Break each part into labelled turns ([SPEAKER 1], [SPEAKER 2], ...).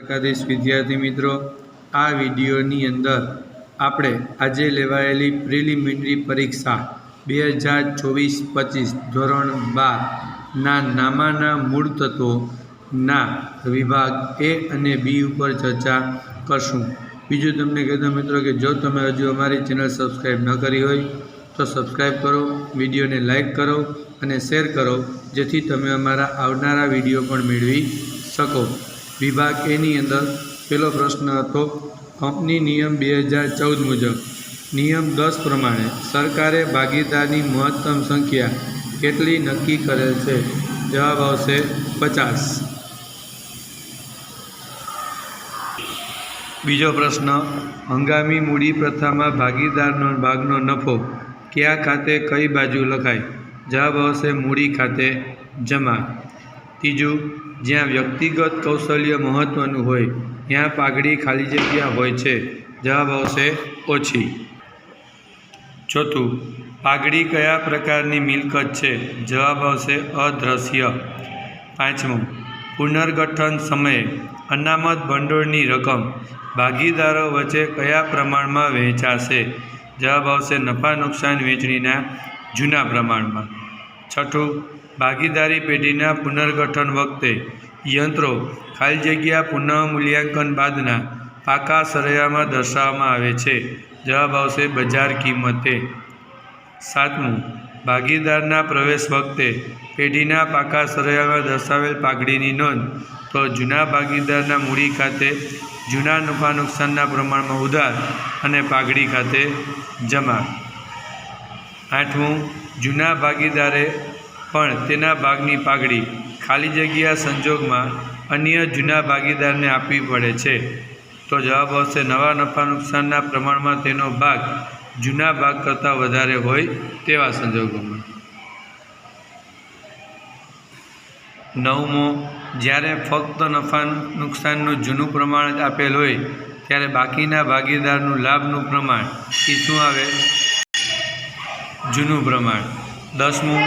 [SPEAKER 1] દ્વારકાધીશ વિદ્યાર્થી મિત્રો, આ વિડીયોની અંદર આપણે આજે લેવાયેલી પ્રિલિમિનરી પરીક્ષા બે હજાર ચોવીસ પચીસ ધોરણ બારના નામાના મૂળ તત્વોના વિભાગ એ અને બી ઉપર ચર્ચા કરશું. બીજું તમને કહેતો મિત્રો કે જો તમે હજુ અમારી ચેનલ સબસ્ક્રાઈબ ન કરી હોય, તો સબસ્ક્રાઈબ કરો, વિડીયોને લાઈક કરો અને શેર કરો, જેથી તમે અમારા આવનારા વીડિયો પણ મેળવી શકો. વિભાગ એની અંદર પહેલો પ્રશ્ન હતો, કંપની નિયમ બે હજાર ચૌદ મુજબ. નિયમ દસ પ્રમાણે સરકારે ભાગીદારની મહત્તમ સંખ્યા કેટલી નક્કી કરેલ છે? જવાબ આવશે પચાસ. બીજો પ્રશ્ન, હંગામી મૂડી પ્રથામાં ભાગીદારનો ભાગનો નફો કયા ખાતે કઈ બાજુ લખાય? જવાબ આવશે મૂડી ખાતે જમા. ત્રીજું, જ્યાં વ્યક્તિગત કૌશલ્ય મહત્ત્વનું હોય, ત્યાં પાઘડી ખાલી જગ્યા હોય છે. જવાબ આવશે ઓછી. ચોથું, પાઘડી કયા પ્રકારની મિલકત છે? જવાબ આવશે અદ્રશ્ય. પાંચમું, પુનર્ગઠન સમયે અનામત ભંડોળની રકમ ભાગીદારો વચ્ચે કયા પ્રમાણમાં વહેંચાશે? જવાબ આવશે નફા નુકસાન વહેંચણીના જૂના પ્રમાણમાં. છઠ્ઠું, ભાગીદારી પેઢીના પુનર્ગઠન વખતે યંત્રો ખાલી જગ્યા પુનઃમૂલ્યાંકન બાદના પાકા સરૈયામાં દર્શાવવામાં આવે છે. જવાબ આવશે બજાર કિંમતે. સાતમું, ભાગીદારના પ્રવેશ વખતે પેઢીના પાકા સરૈયામાં દર્શાવેલ પાઘડીની નોંધ. તો જૂના ભાગીદારના મૂડી ખાતે જૂના નફા નુકસાનના પ્રમાણમાં ઉધાર અને પાઘડી ખાતે જમા. આઠમું, જૂના ભાગીદારે પણ તેના ભાગની પાઘડી ખાલી જગ્યા સંજોગમાં અન્ય જૂના ભાગીદારને આપવી પડે છે. તો જવાબ આવશે, નવા નફા નુકસાનના પ્રમાણમાં તેનો ભાગ જૂના ભાગ કરતાં વધારે હોય તેવા સંજોગોમાં. નવમો, જ્યારે ફક્ત નફા નુકસાનનું જૂનું પ્રમાણ આપેલ હોય, ત્યારે બાકીના ભાગીદારનું લાભનું પ્રમાણ એ શું આવે? જૂનું પ્રમાણ. દસમું,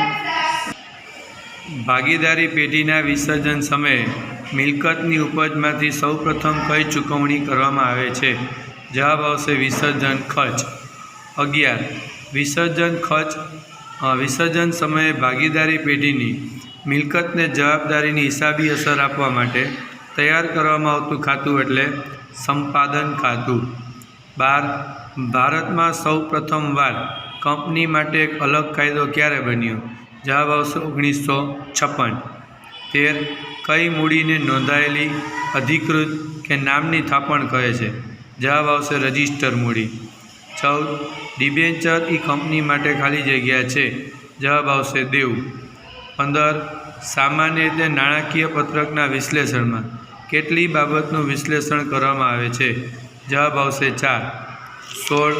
[SPEAKER 1] ભાગીદારી પેઢીના વિસર્જન સમયે મિલકતની ઉપજમાંથી સૌપ્રથમ કઈ ચૂકવણી કરવામાં આવે છે? જવાબ આવશે વિસર્જન ખર્ચ. અગિયાર, વિસર્જન ખર્ચ વિસર્જન સમયે ભાગીદારી પેઢીની મિલકતને જવાબદારીની હિસાબી અસર આપવા માટે તૈયાર કરવામાં આવતું ખાતું એટલે સંપાદન ખાતું. બાર, ભારતમાં સૌ પ્રથમવાર કંપની માટે એક અલગ કાયદો ક્યારે બન્યો? જવાબ આવશે ઓગણીસો છપ્પન. તેર, કઈ મૂડીને નોંધાયેલી અધિકૃત કે નામની થાપણ કહે છે? જવાબ આવશે રજિસ્ટર મૂડી. ચૌદ, ડિબેન્ચર એ કંપની માટે ખાલી જગ્યા છે? જવાબ આવશે દેવું. પંદર, સામાન્ય રીતે નાણાકીય પત્રકના વિશ્લેષણમાં કેટલી બાબતનું વિશ્લેષણ કરવામાં આવે છે? જવાબ આવશે ચાર. સોળ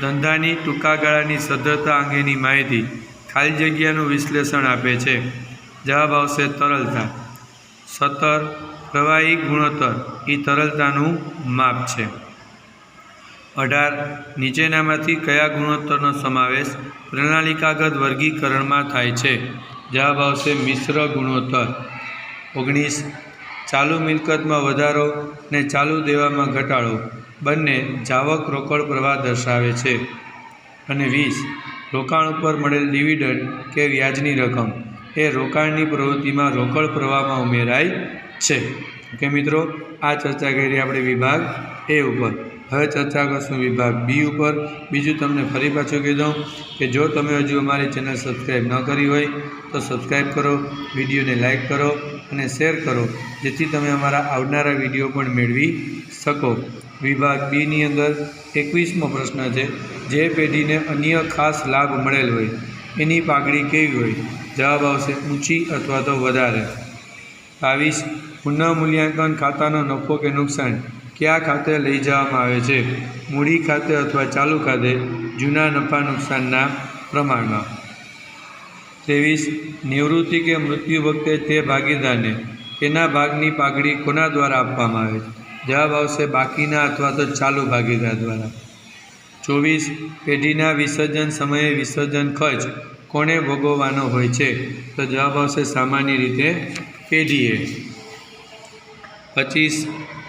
[SPEAKER 1] ધંધાની ટૂંકા ગાળાની સદ્ધરતા અંગેની માહિતી ખાલી જગ્યાનું વિશ્લેષણ આપે છે. જવાબ આવશે તરલતા. સત્તર. પ્રવાહી ગુણોત્તર. એ તરલતાનું માપ છે. અઢાર. નીચેનામાંથી કયા ગુણોત્તરનો સમાવેશ પ્રણાલિકાગત વર્ગીકરણમાં થાય છે? જવાબ આવશે મિશ્ર ગુણોત્તર. ઓગણીસ. ચાલુ મિલકતમાં વધારો ને ચાલુ દેવામાં ઘટાડો. બંને જાવક રોકડ પ્રવાહ દર્શાવે છે અને વીસ, રોકાણ ઉપર મળેલ ડિવિડન્ડ કે વ્યાજની રકમ એ રોકાણની પ્રવૃત્તિમાં રોકડ પ્રવાહમાં ઉમેરાય છે. ઓકે મિત્રો, આ ચર્ચા કરી આપણે વિભાગ એ ઉપર. હવે ચર્ચા કરશું વિભાગ બી ઉપર. બીજું તમને ફરી પાછું કહી દઉં કે જો તમે હજુ અમારી ચેનલ સબસ્ક્રાઈબ ન કરી હોય, તો સબસ્ક્રાઈબ કરો, વિડીયોને લાઇક કરો અને શેર કરો, જેથી તમે અમારા આવનારા વીડિયો પણ મેળવી શકો. વિભાગ બીની અંદર એકવીસમો પ્રશ્ન છે. જે પેઢીને અન્ય ખાસ લાભ મળેલ હોય, એની પાઘડી કેવી હોય? જવાબ આવશે ઊંચી અથવા તો વધારે. બાવીસ પુનઃમૂલ્યાંકન ખાતાનો નફો કે નુકસાન? કયા ખાતે લઈ જવામાં આવે છે? મૂડી ખાતે અથવા ચાલુ ખાતે? જૂના નફા નુકસાનના પ્રમાણમાં. ત્રેવીસ, નિવૃત્તિ કે મૃત્યુ વખતે તે ભાગીદારને તેના ભાગની પાઘડી કોના દ્વારા આપવામાં આવે છે? જવાબ આવશે બાકીના અથવા તો ચાલુ ભાગીદાર દ્વારા. ચોવીસ પેઢીના વિસર્જન સમયે વિસર્જન ખર્ચ કોણે ભોગવવાનો હોય છે? તો જવાબ આવશે સામાન્ય રીતે પેઢીએ. પચીસ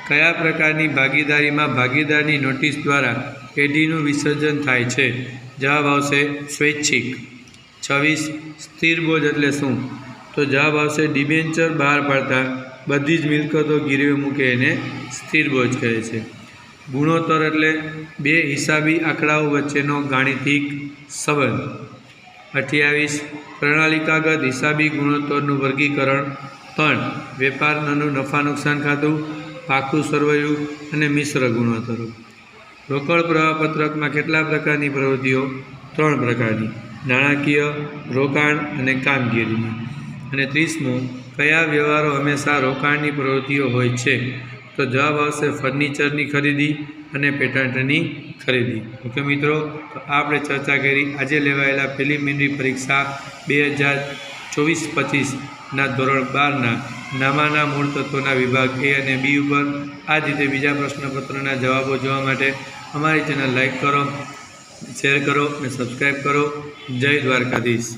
[SPEAKER 1] કયા પ્રકારની ભાગીદારીમાં ભાગીદારની નોટિસ દ્વારા પેઢીનું વિસર્જન થાય છે? જવાબ આવશે સ્વૈચ્છિક. છવ્વીસ સ્થિર બોજ એટલે શું? તો જવાબ આવશે ડિબેન્ચર બહાર પાડતા બધી જ મિલકતો ગીરવે મૂકે એને સ્થિર બોજ કહે છે. ગુણોત્તર એટલે બે હિસાબી આંકડાઓ વચ્ચેનો ગાણિતિક સંબંધ. અઠ્યાવીસ, પ્રણાલિકાગત હિસાબી ગુણોત્તરનું વર્ગીકરણ. ત્રણ વેપારનું નફા નુકસાન ખાતું, પાકું સરવૈયું અને મિશ્ર ગુણોત્તરો. રોકડ પ્રવાહપત્રકમાં કેટલા પ્રકારની પ્રવૃત્તિઓ? ત્રણ પ્રકારની. નાણાકીય રોકાણ અને કામગીરીની. અને ત્રીસમું કયા વ્યવહારો હંમેશા રોકાણની પ્રવૃત્તિઓ હોય છે? તો જવાબ આવશે ફર્નિચરની ખરીદી અને પેટન્ટની ખરીદી. ઓકે મિત્રો, તો આપણે ચર્ચા કરી. આજે લેવાયેલા પ્રિલિમિનરી પરીક્ષા બે હજાર ચોવીસ પચીસના ધોરણ બારના નામાના મૂળ તત્વોના વિભાગ એ અને બી ઉપર આ જ રીતે બીજા પ્રશ્નપત્રના જવાબો જોવા માટે અમારી ચેનલ લાઇક કરો, શેર કરો અને સબસ્ક્રાઈબ કરો. જય દ્વારકાધીશ.